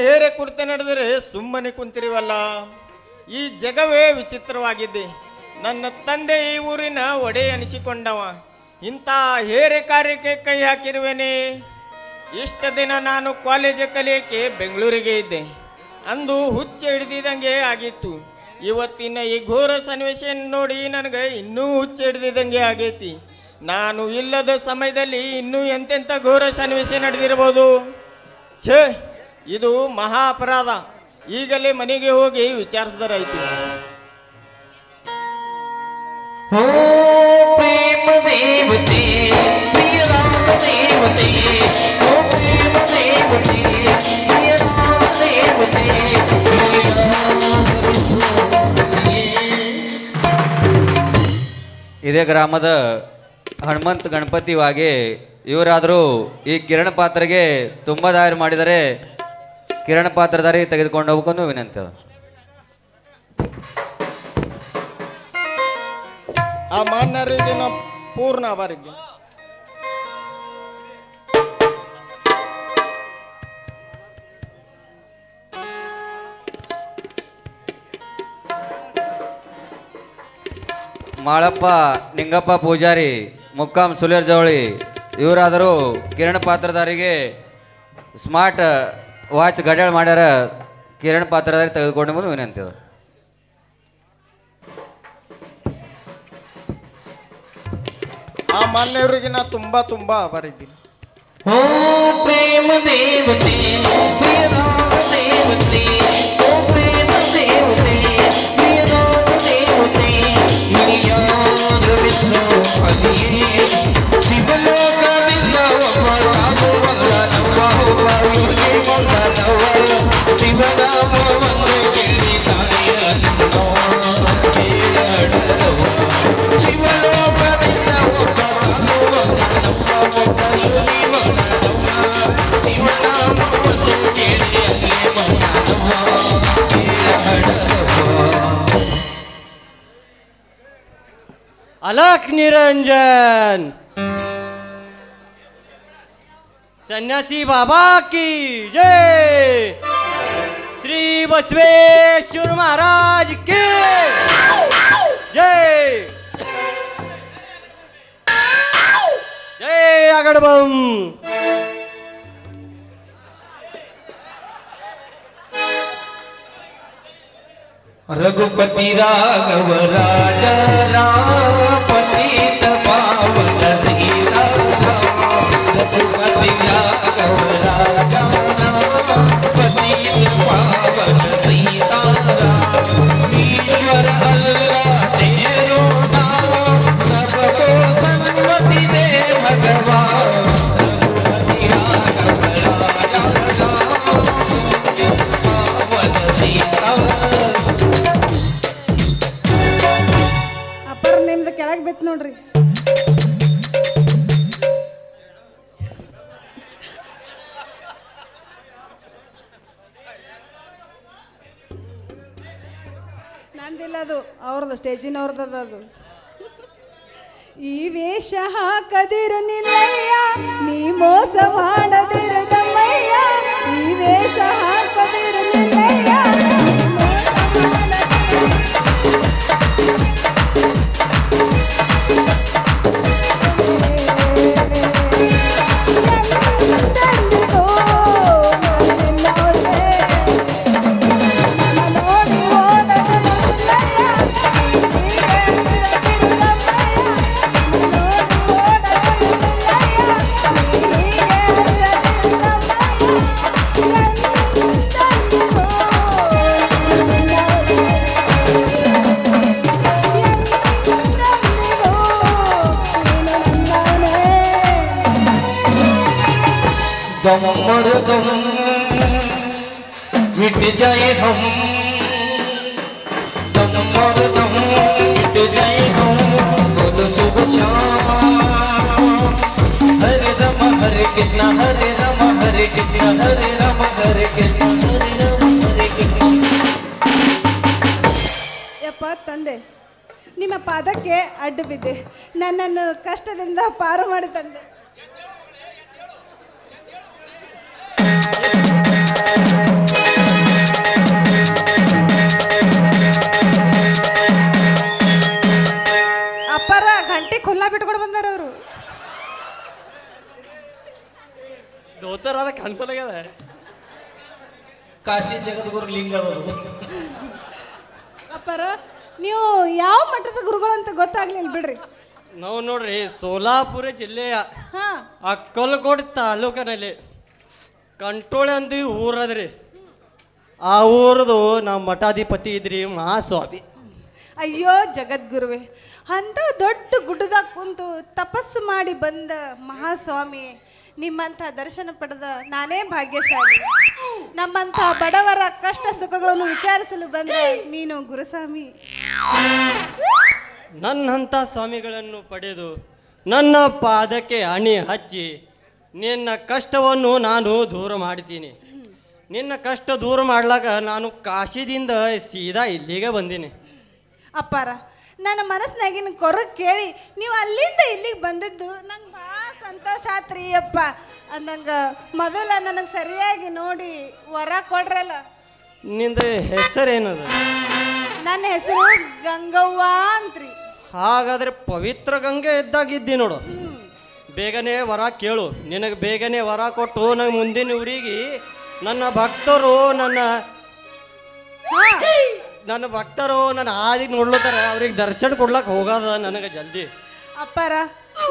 ಹೇರೆ ಕುರಿತು ನಡೆದರೆ ಸುಮ್ಮನೆ ಕುಂತಿರಿವಲ್ಲ? ಈ ಜಗವೇ ವಿಚಿತ್ರವಾಗಿದೆ ನನ್ನ ತಂದೆ ಈ ಊರಿನ ಒಡೆ ಅನಿಸಿಕೊಂಡವ. ಇಂಥ ಹೇರೆ ಕಾರ್ಯಕ್ಕೆ ಕೈ ಹಾಕಿರುವೆನೆ? ಇಷ್ಟ ದಿನ ನಾನು ಕಾಲೇಜ್ ಕಲಿಯಕ್ಕೆ ಬೆಂಗಳೂರಿಗೆ ಇದ್ದೆ. ಅಂದು ಹುಚ್ಚ ಹಿಡಿದಿದ್ದಂಗೆ ಆಗಿತ್ತು. ಇವತ್ತಿನ ಈ ಘೋರ ಸನ್ನಿವೇಶ ನೋಡಿ ನನಗೆ ಇನ್ನೂ ಹುಚ್ಚ ಹಿಡಿದಿದಂಗೆ ಆಗೈತಿ. ನಾನು ಇಲ್ಲದ ಸಮಯದಲ್ಲಿ ಇನ್ನೂ ಎಂತೆಂಥ ಘೋರ ಸನ್ನಿವೇಶ ನಡೆದಿರ್ಬೋದು ಛೇ! ಇದು ಮಹಾ ಅಪರಾಧ ಈಗಲೇ ಮನೆಗೆ ಹೋಗಿ ವಿಚಾರಿಸಿದರಾಯ್ತು ಓ ಪ್ರೇಮ ದೇವತೆ ಪ್ರಿಯ ರಾಮ ದೇವತೆ ಓ ಪ್ರೇಮ ದೇವತೆ ಪ್ರಿಯ ರಾಮ ದೇವತೆ ಇದೇ ಗ್ರಾಮದ ಹನುಮಂತ ಗಣಪತಿ ವಾಗೆ ಇವರಾದರೂ ಈ ಕಿರಣ ಪಾತ್ರೆಗೆ ತುಂಬ ದಾರಿ ಮಾಡಿದರೆ ಕಿರಣ ಪಾತ್ರಧಾರಿ ತೆಗೆದುಕೊಂಡು ಹೋಗ್ಕೊಂಡು ವಿನಂತಿ. ಆ ಪೂರ್ಣ ಅವರಿಗೆ ಮಾಳಪ್ಪ ನಿಂಗಪ್ಪ ಪೂಜಾರಿ ಮುಕ್ಕಾಂ ಸುಲೇರ್ ಜವಳಿ ಇವರಾದರೂ ಕಿರಣ ಪಾತ್ರಧಾರಿಗೆ ಸ್ಮಾರ್ಟ್ ವಾಚ್ ಗಡ್ಯಾಳ ಮಾಡ್ಯಾರ ಕಿರಣ್ ಪಾತ್ರಧಾರಿ ತೆಗೆದುಕೊಂಡು ಬಂದು ವಿನಂತಿ ಅದ. ಆ ಮಾನ್ಯವರಿಗೆ ನಾ ತುಂಬಾ ತುಂಬಾ ಅವರಿದ್ದೀನಿ ಓ ಪ್ರೇಮ ದೇವತೆ ಪ್ರಿಯ ದೇವತೆ ಓ ಪ್ರೇಮ ದೇವತೆ ಪ್ರಿಯ ರಾಮ ದೇವತೆ ಇನಿಯಾದ ವಿಷ್ಣು અલખ નિરંજન સન્યાસી બાબા કી જય શ્રી બસવેશ્વર મહારાજ કી જય જય આગળ બમ રઘુપતિ રાઘવ રાજા રામ ನಂದಿಲ್ಲ ಅದು, ಅವ್ರದ್ದು ಸ್ಟೇಜಿನವ್ರದ್ದು ಅದು. ಈ ವೇಷ ಹಾಕದಿರು ನಿಲ್ಲಯ್ಯ ನೀ ಮೋಸ ಮಾಡದಿರು ತಮ್ಮಯ್ಯ. ಈ ವೇಷ ಹಾಕದಿರು ನಿಲ್ಲಯ್ಯ ತೊಗೊಂಡು ತಗೋ ಯಪ್ಪ ತಂದೆ ನಿಮ್ಮ ಪಾದಕ್ಕೆ ಅಡ್ಡ ಬಿದ್ದೆ ನನ್ನನ್ನು ಕಷ್ಟದಿಂದ ಪಾರು ಮಾಡಿ ತಂದೆ. ಅಪ್ಪರ ಗಂಟಿ ಖುಲ್ಲಾ ಬಿಟ್ಕೊಂಡು ಬಂದಾರ ಅವರು. ದೋತರ ಅದ ಕಾಣಿಸಲಾಗ್ಯದ ಕಾಶಿ ಜಗದ್ಗುರು ಲಿಂಗ ಅವರು. ನೀವು ಯಾವ ಮಠದ ಗುರುಗಳು ಅಂತ ಗೊತ್ತಾಗ್ಲಿಲ್ಲ ಬಿಡ್ರಿ. ನಾವು ನೋಡ್ರಿ ಸೋಲಾಪುರ ಜಿಲ್ಲೆಯ ಹಾ. ಅಕ್ಕಲಕೋಟೆ ತಾಲೂಕಿನಲ್ಲಿ ಕಂಟ್ರೋಳೆ ಅಂದು ಊರದ್ರಿ ಆ ಊರದು ನಮ್ಮ ಮಠಾಧಿಪತಿ ಇದ್ರಿ ಮಹಾಸ್ವಾಮಿ. ಅಯ್ಯೋ ಜಗದ್ಗುರುವೆ ಅಂತ ದೊಡ್ಡ ಗುಡ್ಡದಾಗ ಕುಂತು ತಪಸ್ಸು ಮಾಡಿ ಬಂದ ಮಹಾಸ್ವಾಮಿ ನಿಮ್ಮಂಥ ದರ್ಶನ ಪಡೆದ ನಾನೇ ಭಾಗ್ಯಶಾಲಿ. ನಮ್ಮಂಥ ಬಡವರ ಕಷ್ಟ ಸುಖಗಳನ್ನು ವಿಚಾರಿಸಲು ಬಂದ ನೀನು ಗುರುಸ್ವಾಮಿ. ನನ್ನಂಥ ಸ್ವಾಮಿಗಳನ್ನು ಪಡೆದು ನನ್ನ ಪಾದಕ್ಕೆ ಅಣಿ ಹಚ್ಚಿ ನಿನ್ನ ಕಷ್ಟವನ್ನು ನಾನು ದೂರ ಮಾಡ್ತೀನಿ ನಿನ್ನ ಕಷ್ಟ ದೂರ ಮಾಡ್ಲಾಕ ನಾನು ಕಾಶಿದಿಂದ ಸೀದಾ ಇಲ್ಲಿಗೆ ಬಂದೀನಿ. ಅಪ್ಪಾರ ನನ್ನ ಮನಸ್ಸಿನಾಗಿನ ಕೊರ ಕೇಳಿ ನೀವು ಅಲ್ಲಿಂದ ಇಲ್ಲಿಗೆ ಬಂದಿದ್ದು ನಂಗೆ ಭಾಳ ಸಂತೋಷ ಆತ್ರಿ ಅಪ್ಪ. ಅಂದಂಗೆ ಮೊದಲ ನನಗೆ ಸರಿಯಾಗಿ ನೋಡಿ ವರ ಕೊಡ್ರಲ್ಲ. ನಿಂದ ಹೆಸರೇನದ? ನನ್ನ ಹೆಸರು ಗಂಗವ್ವ ಅಂತ್ರಿ. ಹಾಗಾದ್ರೆ ಪವಿತ್ರ ಗಂಗೆ ಇದ್ದಾಗಿದ್ದಿ ನೋಡು. ಬೇಗನೆ ವರ ಕೇಳು. ನಿನಗೆ ಬೇಗನೆ ವರ ಕೊಟ್ಟು ನಂಗೆ ಮುಂದಿನ ಊರಿಗೆ ನನ್ನ ಭಕ್ತರು ನನ್ನ ನನ್ನ ಭಕ್ತರು ನನ್ನ ಆದಿಗೆ ನೋಡ್ಲತ್ತಾರ. ಅವ್ರಿಗೆ ದರ್ಶನ ಕೊಡ್ಲಕ್ ಹೋಗದ ನನಗೆ ಜಲ್ದಿ. ಅಪ್ಪಾರ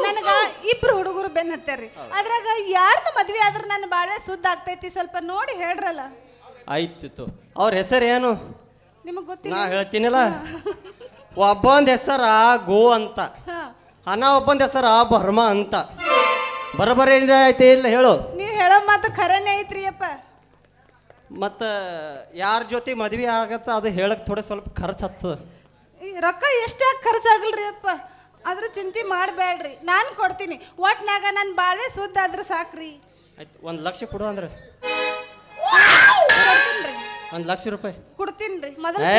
ನನಗ ಇಬ್ರು ಹುಡುಗರು ಬೆನ್ ಹತ್ತಾರ್ರಿ ಅದ್ರಾಗ ಯಾರನ್ನ ಮದ್ವೆ ಆದ್ರೆ ನನ್ನ ಬಾಳೆ ಸುದ್ದ ಆಗ್ತೈತಿ ಸ್ವಲ್ಪ ನೋಡಿ ಹೇಳ್ರಲ್ಲ. ಆಯ್ತಿತ್ತು. ಅವ್ರ ಹೆಸರು ಏನು? ನಿಮಗೆ ನಾ ಗೊತ್ತಿಲ್ಲ ಹೇಳ್ತೀನಲ್ಲ ಒಬ್ಬಂದ ಹೆಸರ ಗೋ ಅಂತ. ಹಾ ಒಬ್ಬಂದ ಹೆಸರ ಬರ್ಮ ಅಂತ. ಬರಬರ ಐತೆ ಇಲ್ಲ ಹೇಳು. ನೀವು ಹೇಳೋ ಮಾತು ಖರೇನೆ ಐತ್ರಿ ಅಪ್ಪ. ಮತ್ತು ಯಾರ ಜೊತೆ ಮದುವೆ ಆಗತ್ತೆ ಅದು ಹೇಳಕ್ಕೆ ಥೋಡೆ ಸ್ವಲ್ಪ ಖರ್ಚು ಹತ್ತದ. ಈ ರೊಕ್ಕ ಎಷ್ಟು ಖರ್ಚಾಗಲ್ರಿ ಅಪ್ಪ? ಅದ್ರ ಚಿಂತೆ ಮಾಡಬೇಡ್ರಿ ನಾನು ಕೊಡ್ತೀನಿ. ಒಟ್ನಾಗ ನನ್ನ ಬಾಳೆ ಸುದ್ದ ಆದ್ರೆ ಸಾಕ್ರಿ. ಆಯ್ತು ಒಂದು ಲಕ್ಷ ಕೊಡು ಅಂದ್ರೆ. ಒಂದು ಲಕ್ಷ ರೂಪಾಯಿ. ಕೊಡ್ತೀನ್ರಿ. ಮೊದಲು ಏ,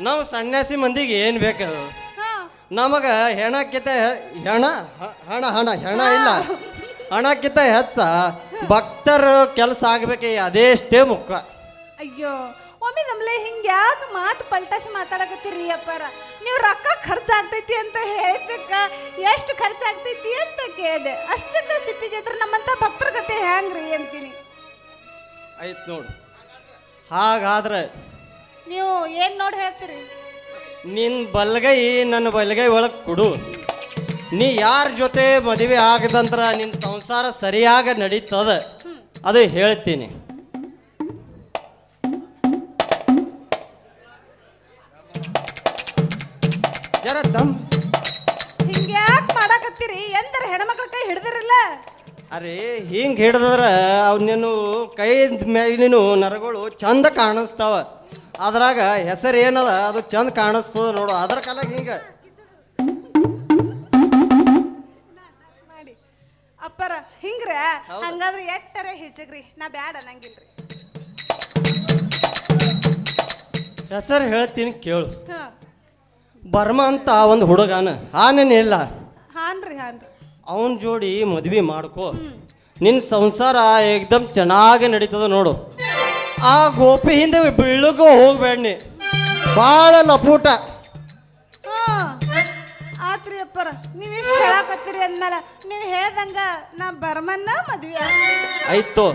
ನಾವು ಸನ್ಯಾಸಿ ಮಂದಿಗೆ ಏನು ಬೇಕು ನಮಗ ಹೆಣಕ್ಕಿಂತ ಹೆಣ ಹಣ ಹಣ ಹೆಣ ಇಲ್ಲ. ಹಣಕ್ಕಿಂತ ಹೆಚ್ಚ ಭಕ್ತರು ಕೆಲಸ ಆಗ್ಬೇಕು ಅದೇಷ್ಟೇ ಮುಖ್ಯ. ಅಯ್ಯೋ ಒಮ್ಮೆ ನಮ್ಲೆ ಹಿಂಗೆ ಯಾಕೆ ಮಾತು ಪಲ್ಟಾಶ್ ಮಾತಾಡಕತ್ತೀರಿ ಅಪ್ಪಾರ? ನೀವು ರೊಕ್ಕ ಖರ್ಚಾಗ್ತೈತಿ ಅಂತ ಹೇಳಿದ್ದಕ್ಕ ಎಷ್ಟು ಖರ್ಚಾಗ್ತೈತಿ ಅಂತ ಕೇಳಿದೆ. ಅಷ್ಟಕ್ಕೆ ಸಿಟ್ಟಿಗೆ ಇದ್ರೆ ನಮ್ಮಂತ ಭಕ್ತರ ಕತೆ ಹ್ಯಾಂಗ್ರಿ ಅಂತೀನಿ. ಆಯ್ತು ನೋಡು. ಹಾಗಾದ್ರೆ ನೀವು ಏನು ನೋಡಿ ಹೇಳ್ತೀರಿ? ನಿನ್ನ ಬಲಗೈ ನನ್ನ ಬಲಗೈ ಒಳಗೆ ಕೊಡು. ನೀ ಯಾರ ಜೊತೆ ಮದುವೆ ಆಗದಂತ್ರ ನಿನ್ನ ಸಂಸಾರ ಸರಿಯಾಗಿ ನಡೀತದ. ಅದು ಹೇಳ್ತೀನಿ. ಜರ ದಮ್. ಹಿಂಗೆ ಯಾಕೆ ಮಾಡಾಕತ್ತೀರಿ? ಎಂದರ ಹೆಣ್ಮಕ್ಳ ಕೈ ಹಿಡ್ದಿರಲ್ಲ? ಅರೆ ಹಿಂಗೆ ಹಿಡ್ದ್ರ ಅವ್ ನೀನು ಕೈ ಮೇಲಿನ ನರಗಳು ಚಂದ ಕಾಣಿಸ್ತಾವ. ಅದ್ರಾಗ ಹೆಸರು ಏನದ? ಅದು ಚಂದ ಕಾಣಿಸ್ತದ ನೋಡು. ಅದ್ರ ಕಾಲಾಗ ಹಿಂಗ. ಅಪ್ಪರ ಹಿಂಗ್ರ ಹಂಗಾದ್ರೆ ಎಟ್ಟರ ಹೆಚ್ಚಗ್ರಿ ನಾ ಬ್ಯಾಡ ನಂಗಿಲ್ರಿ. ಹೆಸರು ಹೇಳ್ತೀನಿ ಕೇಳು. ಹಾ. ಬರ್ಮ ಅಂತ ಒಂದು ಹುಡುಗನ. ಇಲ್ಲ. ಹಾನ್ರಿ ಹಾನ್ರಿ. ಅವನ ಜೋಡಿ ಮದ್ವೆ ಮಾಡ್ಕೋ. ನಿನ್ನ ಸಂಸಾರ ಏಕ್ದಮ್ ಚೆನ್ನಾಗಿ ನಡೀತದ ನೋಡು. ಆ ಗೋಪಿ ಹಿಂದೆ ಬೀಳಗೂ ಹೋಗ್ಬೇಡ ನೀ ಭಾಳ ಲಪೂಟ. ಹಾ ಆತ್ರಿ ಅಪ್ಪರ ನೀವು ಇಷ್ಟು ಹೇಳಾಕತ್ತೀರಿ ಅಂದ್ಮೇಲೆ ನೀವು ಹೇಳ್ದಂಗ ನಾ ಬರ್ಮನ್ನ ಮದ್ವೆ ಆಗ್ತೀನಿ. ಆಯ್ತು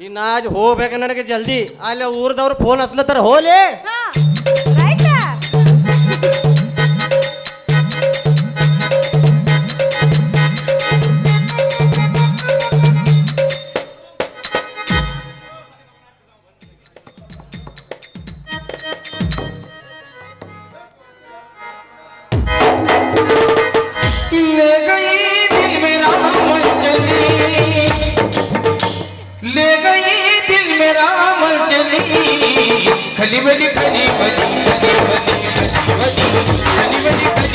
ಇನ್ನ ಹೋಗ್ಬೇಕ ಹೋಗ್ಬೇಕು ನನಗೆ ಜಲ್ದಿ. ಅಲ್ಲಿ ಊರ್ದವ್ರು ಫೋನ್ ಹಚ್ಲತ್ತಾರ ಹೋಲಿ. ಹಾ. ले गई दिल मेरा मन चली। ले गई दिल मेरा मन चली। खली बली खली बली खली बली खली बली, खली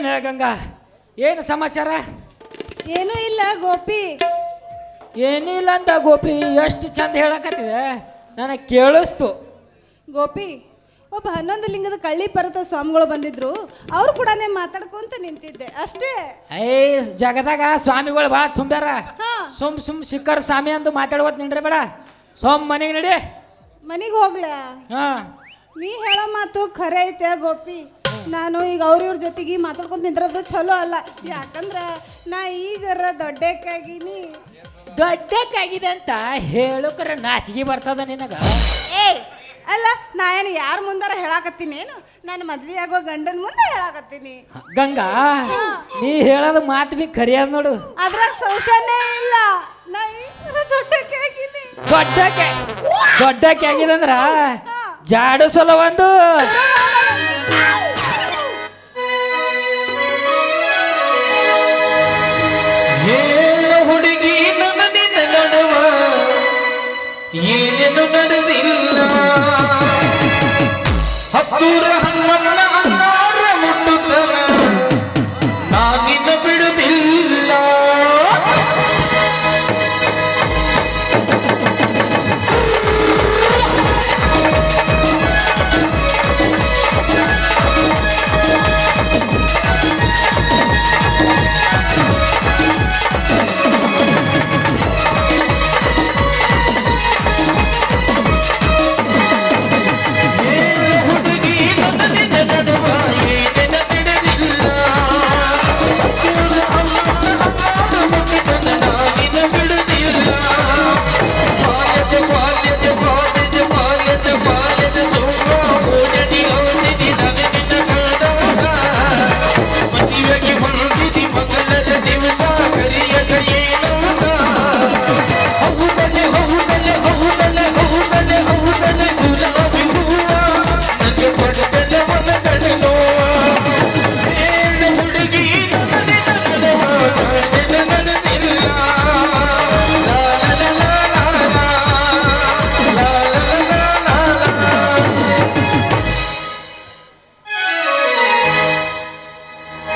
ಏನು ಗಂಗಾ? ಏನು ಸಮಾಚಾರ? ಏನೂ ಇಲ್ಲ ಗೋಪಿ. ಏನಿಲ್ಲ ಅಂದ ಗೋಪಿ ಎಷ್ಟು ಚಂದ ಹೇಳಕತ್ತಿದೆ? ನನಗೆ ಕೇಳಿಸ್ತು. ಗೋಪಿ ಒಬ್ಬ ಹನ್ನೊಂದು ಲಿಂಗದ ಕಳ್ಳಿ ಪರ್ವತ ಸ್ವಾಮಿಗಳು ಬಂದಿದ್ರು. ಅವ್ರು ಕೂಡ ಮಾತಾಡ್ಕೊಂತ ನಿಂತಿದ್ದೆ. ಅಷ್ಟೇ. ಐ ಜಗದಾಗ ಸ್ವಾಮಿಗಳು ಬಾ ತುಂಬ್ಯಾರ. ಹಾ. ಸುಮ್ ಸುಮ್ ಸಿಕ್ಕರ್ ಸ್ವಾಮಿ ಅಂದು ಮಾತಾಡ್ಕೋತ ನಿಂಡ್ರಿ ಬೇಡ. ಸೋಮ್ ಮನೆಗೆ ನಡಿ. ಮನೆಗೆ ಹೋಗ್ಲಾ? ಹಾ. ನೀ ಹೇಳೋ ಮಾತು ಖರೆ ಐತೆ ಗೋಪಿ. ನಾನು ಈಗ ಅವ್ರ ಇವ್ರ ಜೊತೆಗೆ ಮಾತಾಡ್ಕೊಂಡು ನಿಂತಿರೋದು ಚಲೋ ಅಲ್ಲ. ಯಾಕಂದ್ರೆ ನಾ ಈಗರ ದೊಡ್ಡಕ್ಕಾಗಿನಿ. ದೊಡ್ಡಕ್ಕಾಗಿದೆ ಅಂತ ಹೇಳಕ್ರ ನಾಚಿಗೆ ಬರ್ತದ ನಿನಗ? ಏ ಅಲ್ಲ ನಾ ಏನು ಯಾರ ಮುಂದಾರ ಹೇಳಾಕತ್ತೀನಿ ಏನು? ನಾನು ಮದ್ವೆ ಆಗೋ ಗಂಡನ ಮುಂದೆ ಹೇಳಾಕತ್ತೀನಿ. ಗಂಗಾ ನೀ ಹೇಳೋದು ಮಾತು ಬಿ ಖರಿಯದ ನೋಡು. ಅದ್ರಾಗ ಸಂಶಯನೇ ಇಲ್ಲ. ನಾ ಈಗರ ದೊಡ್ಡಕ್ಕಾಗಿನಿ. ದೊಡ್ಡಕ್ಕೆ ದೊಡ್ಡಕ್ಕೆ ಆಗಿದಂದ್ರ ಜಾಡು ಸಲ ಒಂದು.